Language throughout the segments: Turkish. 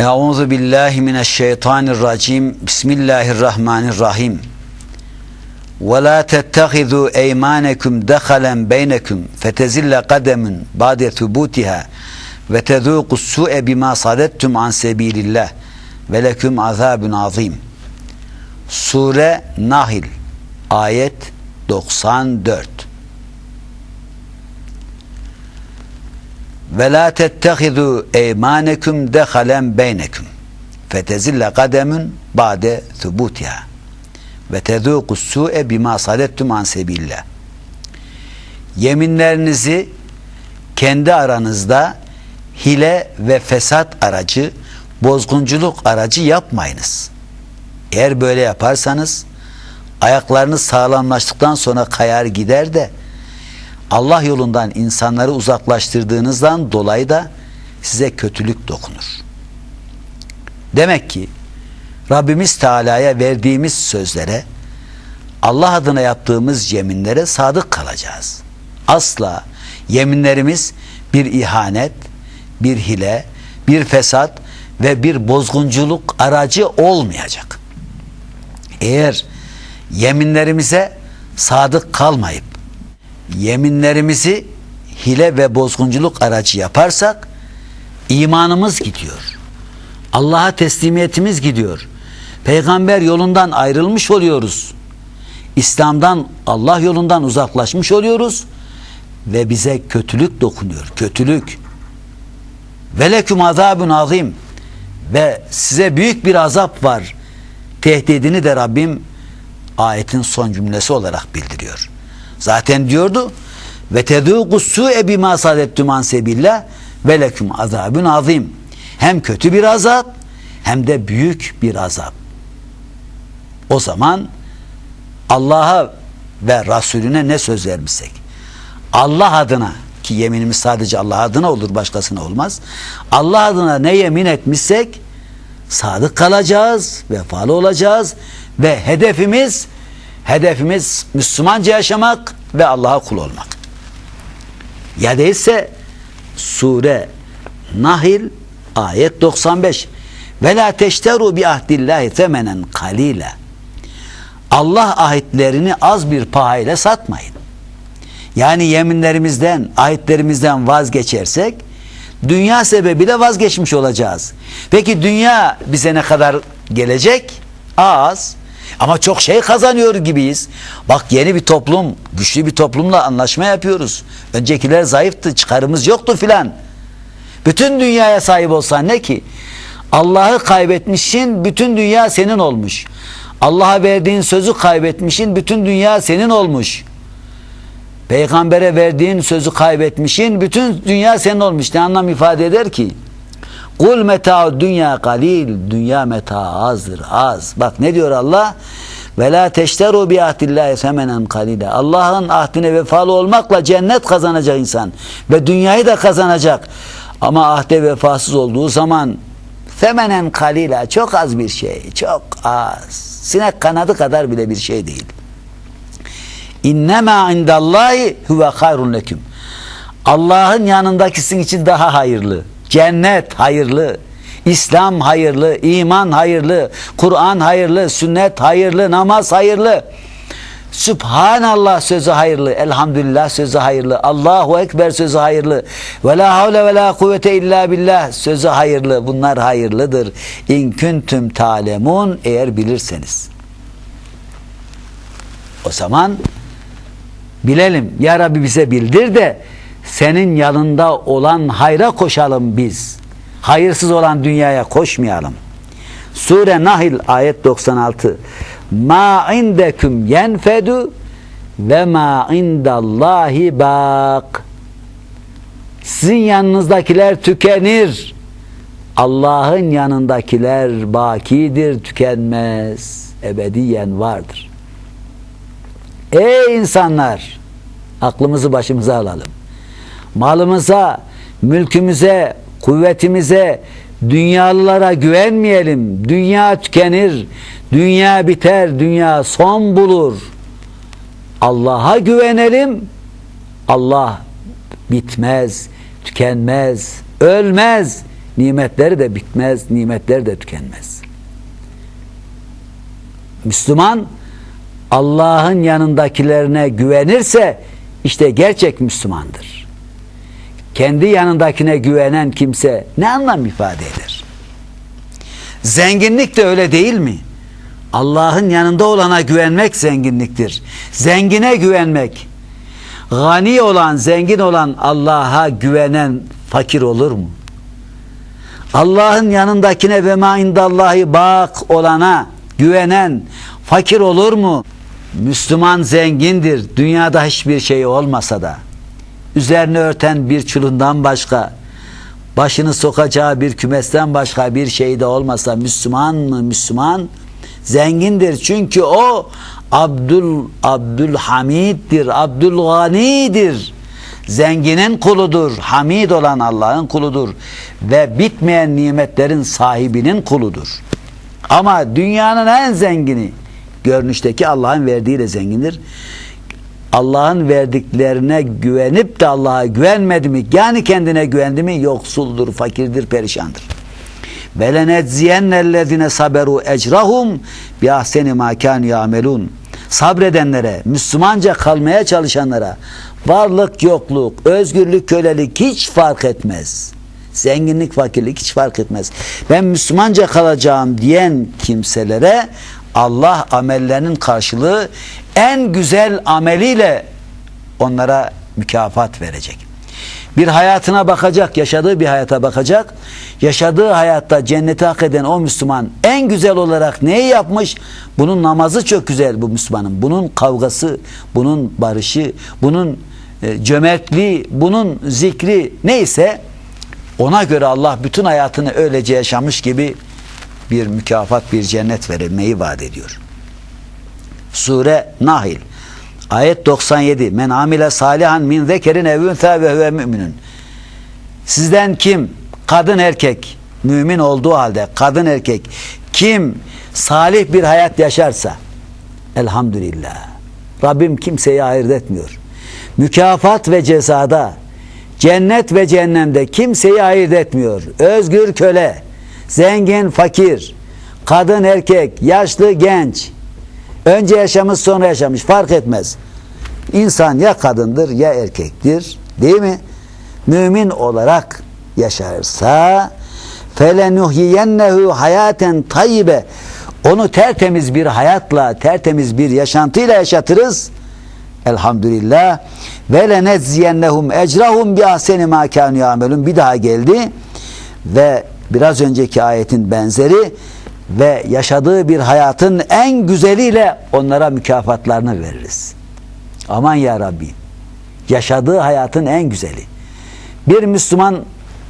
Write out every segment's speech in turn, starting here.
Euzu billahi mineşşeytanirracim. Bismillahirrahmanirrahim. Ve la tettehizu eymanekum dehalen beynekum fetezille kademun ba'de thubutiha ve tezuqu su'e bima sadettum an sebilillah ve leküm azabun azim. Sure Nahil ayet 94 ve la tettehizu eymanekum dehalen beynekum. Fetezille kademun ba'de thubutiha. Ve tezuqu su'e bima sadettum an sebillah. Yeminlerinizi kendi aranızda hile ve fesat aracı bozgunculuk aracı yapmayınız. Eğer böyle yaparsanız ayaklarınız sağlamlaştıktan sonra kayar gider de Allah yolundan insanları uzaklaştırdığınızdan dolayı da size kötülük dokunur. Demek ki Rabbimiz Teala'ya verdiğimiz sözlere Allah adına yaptığımız yeminlere sadık kalacağız. Asla yeminlerimiz bir ihanet, bir hile, bir fesat ve bir bozgunculuk aracı olmayacak. Eğer yeminlerimize sadık kalmayıp yeminlerimizi hile ve bozgunculuk aracı yaparsak imanımız gidiyor. Allah'a teslimiyetimiz gidiyor. Peygamber yolundan ayrılmış oluyoruz. İslam'dan, Allah yolundan uzaklaşmış oluyoruz ve bize kötülük dokunuyor. Kötülük. Veleküm azabun azim ve size büyük bir azap var. Tehdidini de Rabbim ayetin son cümlesi olarak bildiriyor. Zaten diyordu ve tedûku su'e bimâ sadettum an ve leküm azabun azim. Hem kötü bir azap hem de büyük bir azap. O zaman Allah'a ve Resulüne ne söz vermişsek Allah adına ki yeminimiz sadece Allah adına olur başkasına olmaz. Allah adına ne yemin etmişsek sadık kalacağız, vefalı olacağız ve hedefimiz hedefimiz Müslümanca yaşamak ve Allah'a kul olmak. Ya değilse sure Nahil ayet 95 ve la teşteru bi ahdillahi temenen kalila Allah ahitlerini az bir pahayla satmayın. Yani yeminlerimizden, ahitlerimizden vazgeçersek dünya sebebiyle vazgeçmiş olacağız. Peki dünya bize ne kadar gelecek? Az. Ama çok şey kazanıyor gibiyiz. Bak yeni bir toplum, güçlü bir toplumla anlaşma yapıyoruz. Öncekiler zayıftı, çıkarımız yoktu filan. Bütün dünyaya sahip olsan ne ki? Allah'ı kaybetmişsin, bütün dünya senin olmuş. Allah'a verdiğin sözü kaybetmişsin, bütün dünya senin olmuş. Peygambere verdiğin sözü kaybetmişsin, bütün dünya senin olmuş. Ne anlam ifade eder ki? Kul meta dünya kalil, dünya meta azdır, az. Bak ne diyor Allah? Ve la teşteru bi ahdillahi semenen kalile. Allah'ın ahdine vefalı olmakla cennet kazanacak insan ve dünyayı da kazanacak. Ama ahde vefasız olduğu zaman femenen kalila çok az bir şey, çok az. Sinek kanadı kadar bile bir şey değil. İnnemâ indallahi huve hayrun leküm. Allah'ın yanındakisin için daha hayırlı. Cennet hayırlı. İslam hayırlı, iman hayırlı, Kur'an hayırlı, sünnet hayırlı, namaz hayırlı. Sübhanallah sözü hayırlı, elhamdülillah sözü hayırlı, Allahu Ekber sözü hayırlı, ve la havle ve la kuvvete illa billah sözü hayırlı. Bunlar hayırlıdır. İn küntüm talemun eğer bilirseniz. O zaman bilelim. Ya Rabbi bize bildir de senin yanında olan hayra koşalım biz. Hayırsız olan dünyaya koşmayalım. Sure Nahil ayet 96 Ma indeküm yenfedu ve ma indallahi bak Sizin yanınızdakiler tükenir. Allah'ın yanındakiler bakidir, tükenmez. Ebediyen vardır. Ey insanlar! Aklımızı başımıza alalım malımıza, mülkümüze, kuvvetimize, dünyalılara güvenmeyelim. Dünya tükenir, dünya biter, dünya son bulur. Allah'a güvenelim. Allah bitmez, tükenmez, ölmez, Nimetleri de bitmez, nimetleri de tükenmez. Müslüman Allah'ın yanındakilerine güvenirse işte gerçek Müslümandır. Kendi yanındakine güvenen kimse ne anlam ifade eder? Zenginlik de öyle değil mi? Allah'ın yanında olana güvenmek zenginliktir. Zengine güvenmek. Gani olan, zengin olan Allah'a güvenen fakir olur mu? Allah'ın yanındakine ve ma indallahi bak olana güvenen fakir olur mu? Müslüman zengindir. Dünyada hiçbir şey olmasa da. Üzerine örten bir çulundan başka, başını sokacağı bir kümesten başka bir şey de olmasa Müslüman mı Müslüman? Zengindir. Çünkü o Abdül Abdülhamid'dir. Abdülgani'dir. Zenginin kuludur. Hamid olan Allah'ın kuludur. Ve bitmeyen nimetlerin sahibinin kuludur. Ama dünyanın en zengini görünüşteki Allah'ın verdiğiyle zengindir. Allah'ın verdiklerine güvenip de Allah'a güvenmedi mi? Yani kendine güvendi mi? Yoksuldur, fakirdir, perişandır. Velenedziyennellezine saberu ecrahum bi ahseni ma kan yamelun. Sabredenlere, Müslümanca kalmaya çalışanlara varlık, yokluk, özgürlük, kölelik hiç fark etmez. Zenginlik, fakirlik hiç fark etmez. Ben Müslümanca kalacağım diyen kimselere Allah amellerinin karşılığı en güzel ameliyle onlara mükafat verecek. Bir hayatına bakacak, yaşadığı bir hayata bakacak. Yaşadığı hayatta cenneti hak eden o Müslüman en güzel olarak neyi yapmış? Bunun namazı çok güzel bu Müslümanın. Bunun kavgası, bunun barışı, bunun e, cömertliği, bunun zikri neyse ona göre Allah bütün hayatını öylece yaşamış gibi bir mükafat, bir cennet verilmeyi vaat ediyor. Sure Nahil Ayet 97. Men amile salihan min zekerin evünse ve huve müminun. Sizden kim kadın erkek mümin olduğu halde kadın erkek kim salih bir hayat yaşarsa elhamdülillah. Rabbim kimseyi ayırt etmiyor. Mükafat ve cezada cennet ve cehennemde kimseyi ayırt etmiyor. Özgür köle, zengin fakir, kadın erkek, yaşlı genç, Önce yaşamış sonra yaşamış fark etmez. İnsan ya kadındır ya erkektir. Değil mi? Mümin olarak yaşarsa felenuhyiyennehu hayaten tayyibe onu tertemiz bir hayatla, tertemiz bir yaşantıyla yaşatırız. Elhamdülillah. Ve lenezziyennehum ecrahum bi ahseni ma kanu. Bir daha geldi ve biraz önceki ayetin benzeri ve yaşadığı bir hayatın en güzeliyle onlara mükafatlarını veririz. Aman ya Rabbi. Yaşadığı hayatın en güzeli. Bir Müslüman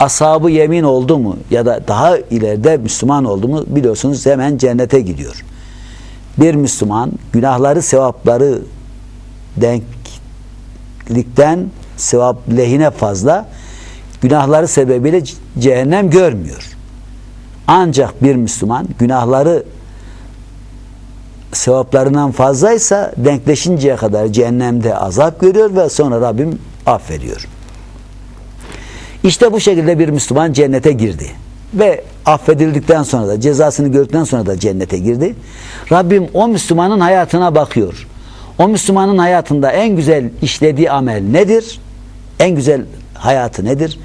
ashabı yemin oldu mu ya da daha ileride Müslüman oldu mu biliyorsunuz hemen cennete gidiyor. Bir Müslüman günahları sevapları denklikten sevap lehine fazla günahları sebebiyle cehennem görmüyor. Ancak bir Müslüman günahları sevaplarından fazlaysa denkleşinceye kadar cehennemde azap görüyor ve sonra Rabbim affediyor. İşte bu şekilde bir Müslüman cennete girdi. Ve affedildikten sonra da cezasını gördükten sonra da cennete girdi. Rabbim o Müslümanın hayatına bakıyor. O Müslümanın hayatında en güzel işlediği amel nedir? En güzel hayatı nedir?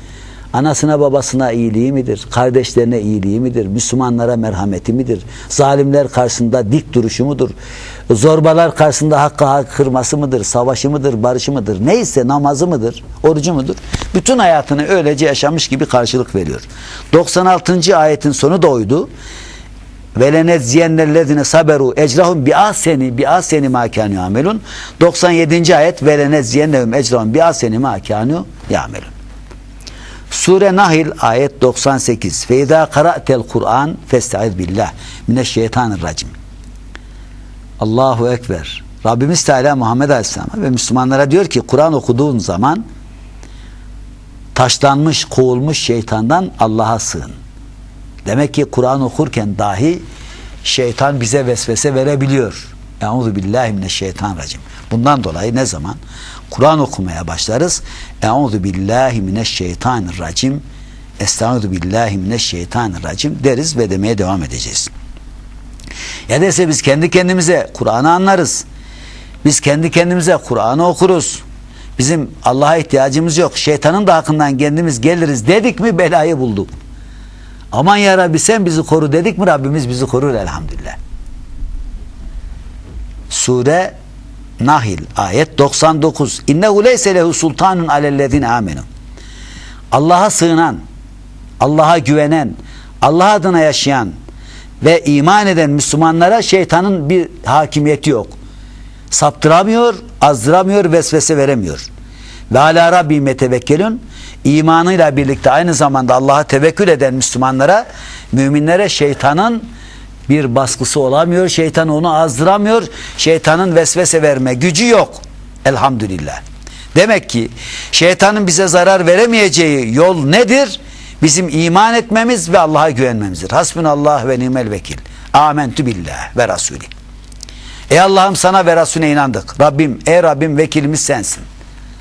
Anasına babasına iyiliği midir? Kardeşlerine iyiliği midir? Müslümanlara merhameti midir? Zalimler karşısında dik duruşu mudur? Zorbalar karşısında hakkı hak kırması mıdır? Savaşı mıdır? Barışı mıdır? Neyse namazı mıdır? Orucu mudur? Bütün hayatını öylece yaşamış gibi karşılık veriyor. 96. ayetin sonu da oydu. veleneziyennellezine saberu ecrahum bi aseni bi aseni ma kanu yamelun 97. ayet veleneziyennehum ecrahum bi aseni ma kanu yamelun Sure Nahil ayet 98. Feyda qara'tel Kur'an festaiz billah mineşşeytanirracim. Allahu ekber. Rabbimiz Teala Muhammed Aleyhisselam'a ve Müslümanlara diyor ki Kur'an okuduğun zaman taşlanmış, kovulmuş şeytandan Allah'a sığın. Demek ki Kur'an okurken dahi şeytan bize vesvese verebiliyor. Euzu billahi mineşşeytanirracim. Bundan dolayı ne zaman Kur'an okumaya başlarız. Euzu billahi mineşşeytanirracim. Estaizu billahi mineşşeytanirracim deriz ve demeye devam edeceğiz. Ya dese biz kendi kendimize Kur'an'ı anlarız. Biz kendi kendimize Kur'an'ı okuruz. Bizim Allah'a ihtiyacımız yok. Şeytanın da hakkından kendimiz geliriz dedik mi belayı bulduk. Aman ya Rabbi sen bizi koru dedik mi Rabbimiz bizi korur elhamdülillah. Sure Nahil ayet 99. İnnehu leyse lehu sultanun alellezine amenu. Allah'a sığınan, Allah'a güvenen, Allah adına yaşayan ve iman eden Müslümanlara şeytanın bir hakimiyeti yok. Saptıramıyor, azdıramıyor, vesvese veremiyor. Ve ala Rabbim tevekkelün imanıyla birlikte aynı zamanda Allah'a tevekkül eden Müslümanlara, müminlere şeytanın bir baskısı olamıyor. Şeytan onu azdıramıyor. Şeytanın vesvese verme gücü yok. Elhamdülillah. Demek ki şeytanın bize zarar veremeyeceği yol nedir? Bizim iman etmemiz ve Allah'a güvenmemizdir. Hasbunallah ve nimel vekil. Amentü billah ve rasulü. Ey Allah'ım sana ve Resulüne inandık. Rabbim, ey Rabbim vekilimiz sensin.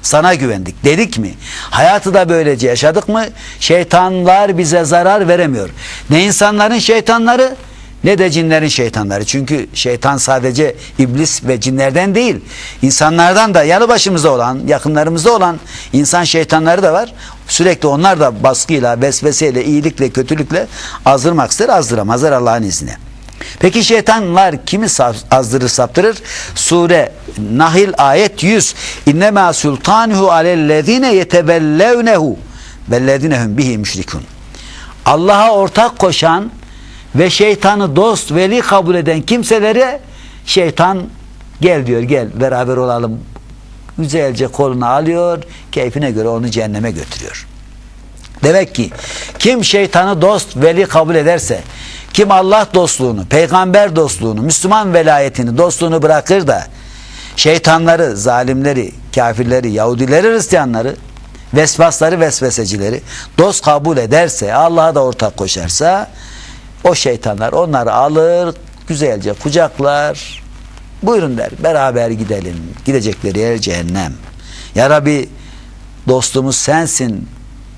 Sana güvendik. Dedik mi? Hayatı da böylece yaşadık mı? Şeytanlar bize zarar veremiyor. Ne insanların şeytanları ne de cinlerin şeytanları. Çünkü şeytan sadece iblis ve cinlerden değil. İnsanlardan da yanı başımızda olan, yakınlarımızda olan insan şeytanları da var. Sürekli onlar da baskıyla, vesveseyle, iyilikle, kötülükle azdırmak ister, azdıramazlar Allah'ın izniyle. Peki şeytanlar kimi azdırır saptırır? Sure Nahil ayet 100. İnnemâ sultanuhu alellezine yetebellevnehu vellezinehum bihi müşrikun. Allah'a ortak koşan ve şeytanı dost veli kabul eden kimselere şeytan gel diyor gel beraber olalım. Güzelce koluna alıyor, keyfine göre onu cehenneme götürüyor. Demek ki kim şeytanı dost veli kabul ederse kim Allah dostluğunu, peygamber dostluğunu, Müslüman velayetini, dostluğunu bırakır da şeytanları, zalimleri, kafirleri, Yahudileri, Hristiyanları, vesvasları, vesvesecileri dost kabul ederse, Allah'a da ortak koşarsa o şeytanlar onları alır, güzelce kucaklar. Buyurun der, beraber gidelim. Gidecekleri yer cehennem. Ya Rabbi dostumuz sensin,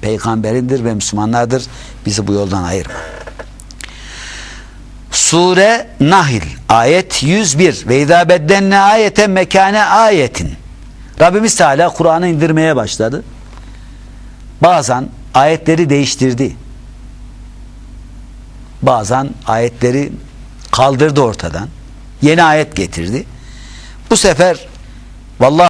peygamberindir ve Müslümanlardır. Bizi bu yoldan ayırma. Sure Nahil ayet 101 ve izâ beddenne ayeten mekâne ayetin Rabbimiz Teala Kur'an'ı indirmeye başladı. Bazen ayetleri değiştirdi. Bazen ayetleri kaldırdı ortadan. Yeni ayet getirdi. Bu sefer vallahi